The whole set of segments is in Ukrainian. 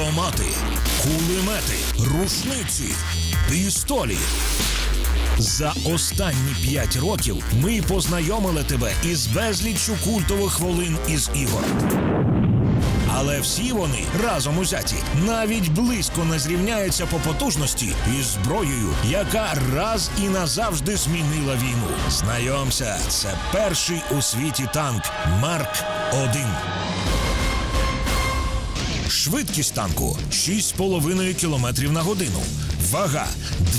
автомати, кулемети, рушниці, пістолі. За останні п'ять років ми познайомили тебе із безліччю культових хвилин із ігор. Але всі вони разом узяті навіть близько не зрівняються по потужності із зброєю, яка раз і назавжди змінила війну. Знайомся, це перший у світі танк Марк 1 Швидкість танку 6,5 км на годину. Вага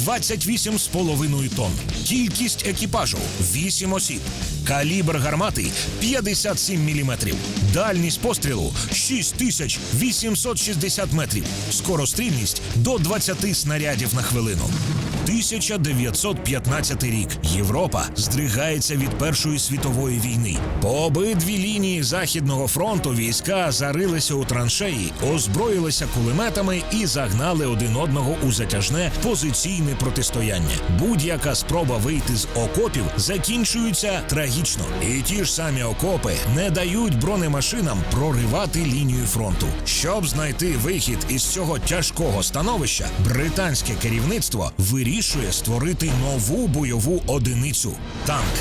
28,5 тонн. Кількість екіпажу 8 осіб. Калібр гармати 57 мм. Дальність пострілу 6860 метрів. Скорострільність до 20 снарядів на хвилину. 1915 рік. Європа здригається від Першої світової війни. По обидві лінії Західного фронту війська зарилися у траншеї, озброїлися кулеметами і загнали один одного у затяжне позиційне протистояння. Будь-яка спроба вийти з окопів закінчується трагічно. І ті ж самі окопи не дають бронемашинам проривати лінію фронту. Щоб знайти вихід із цього тяжкого становища, британське керівництво вирішує створити нову бойову одиницю танк.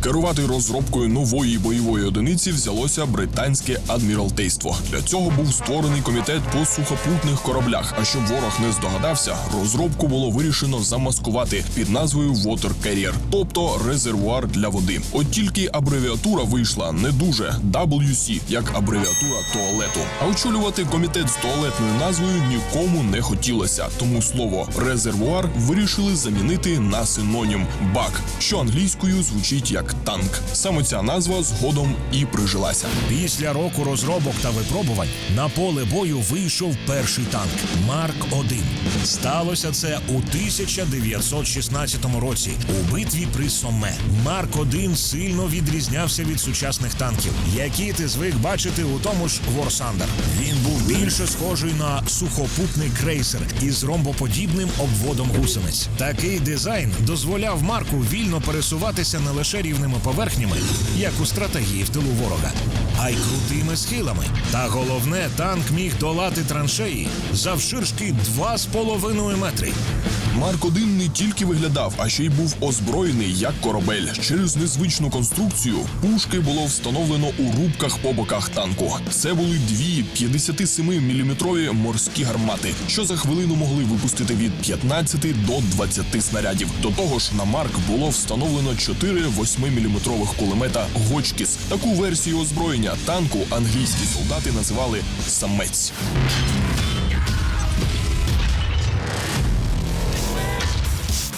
Керувати розробкою нової бойової одиниці взялося британське адміралтейство. Для цього був створений комітет по сухопутних кораблях. А щоб ворог не здогадався, розробку було вирішено замаскувати під назвою Water Carrier, тобто резервуар для води. От тільки абревіатура вийшла не дуже WC, як абревіатура туалету. А очолювати комітет з туалетною назвою нікому не хотілося. Тому слово резервуар вирішили замінити на синонім бак, що англійською звучить як танк. Саме ця назва згодом і прижилася. Після року розробок та випробувань на поле бою вийшов перший танк Марк 1 Сталося це у 1916 році у битві при Соме. Марк 1 сильно відрізнявся від сучасних танків, які ти звик бачити у тому ж Ворсандер. Він був більше схожий на сухопутний крейсер із ромбоподібним обводом гусениць. Такий дизайн дозволяв Марку вільно пересуватися не лише рівними поверхнями, як у стратегії в тилу ворога, а й крутими схилами. Та головне, танк міг долати траншеї завширшки 2,5 метри. Марк 1 не тільки виглядав, а ще й був озброєний як корабель. Через незвичну конструкцію пушки було встановлено у рубках по боках танку. Це були дві 57-мм морські гармати, що за хвилину могли випустити від 15 до 20 снарядів. До того ж, на Марк було встановлено 4 8-мм кулемета Гочкіс. Таку версію озброєння танку англійські солдати називали самець.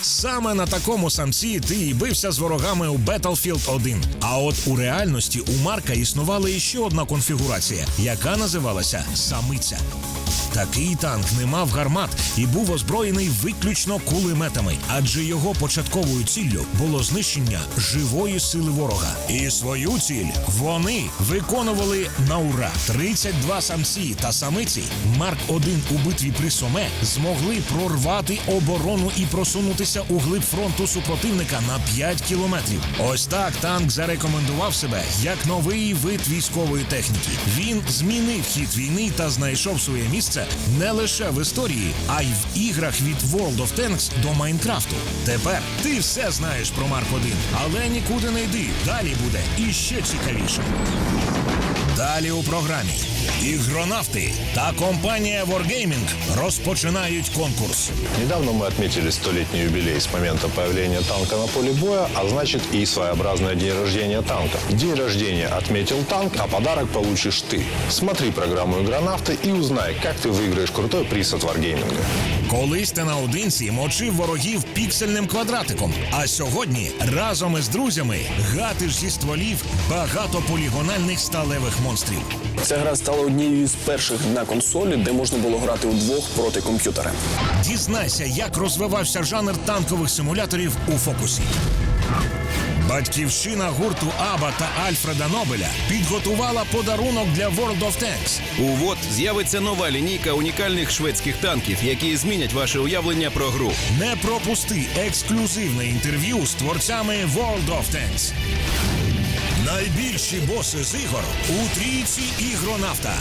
Саме на такому самці ти і бився з ворогами у Battlefield 1. А от у реальності у Марка існувала іще одна конфігурація, яка називалася самиця. Такий танк не мав гармат і був озброєний виключно кулеметами, адже його початковою ціллю було знищення живої сили ворога. І свою ціль вони виконували на ура. 32 самці та самиці Марк 1 у битві при Соме змогли прорвати оборону і просунутися у глиб фронту супротивника на 5 кілометрів. Ось так танк зарекомендував себе як новий вид військової техніки. Він змінив хід війни та знайшов своє місце не лише в історії, а й в іграх від World of Tanks до Майнкрафту. Тепер ти все знаєш про Марк 1, але нікуди не йди. Далі буде іще цікавіше. Далі у програмі ігронавти та компанія Wargaming розпочинають конкурс. Недавно мы отметили столетний юбилей с момента появления танка на поле боя, а значит и своеобразное день рождения танка. День рождения отметил танк, а подарок получишь ты. Смотри программу «Игронавты» и узнай, как ты выиграешь крутой приз от Wargaming. Колись ти наодинці мочив ворогів піксельним квадратиком. А сьогодні разом із друзями гатиш зі стволів багатополігональних сталевих монстрів. Ця гра стала однією з перших на консолі, де можна було грати удвох проти комп'ютера. Дізнайся, як розвивався жанр танкових симуляторів у фокусі. Батьківщина гурту Аба та Альфреда Нобеля підготувала подарунок для World of Tanks. У ВОД з'явиться нова лінійка унікальних шведських танків, які змінять ваше уявлення про гру. Не пропусти ексклюзивне інтерв'ю з творцями World of Tanks. Найбільші боси з ігор у трійці ігронавта.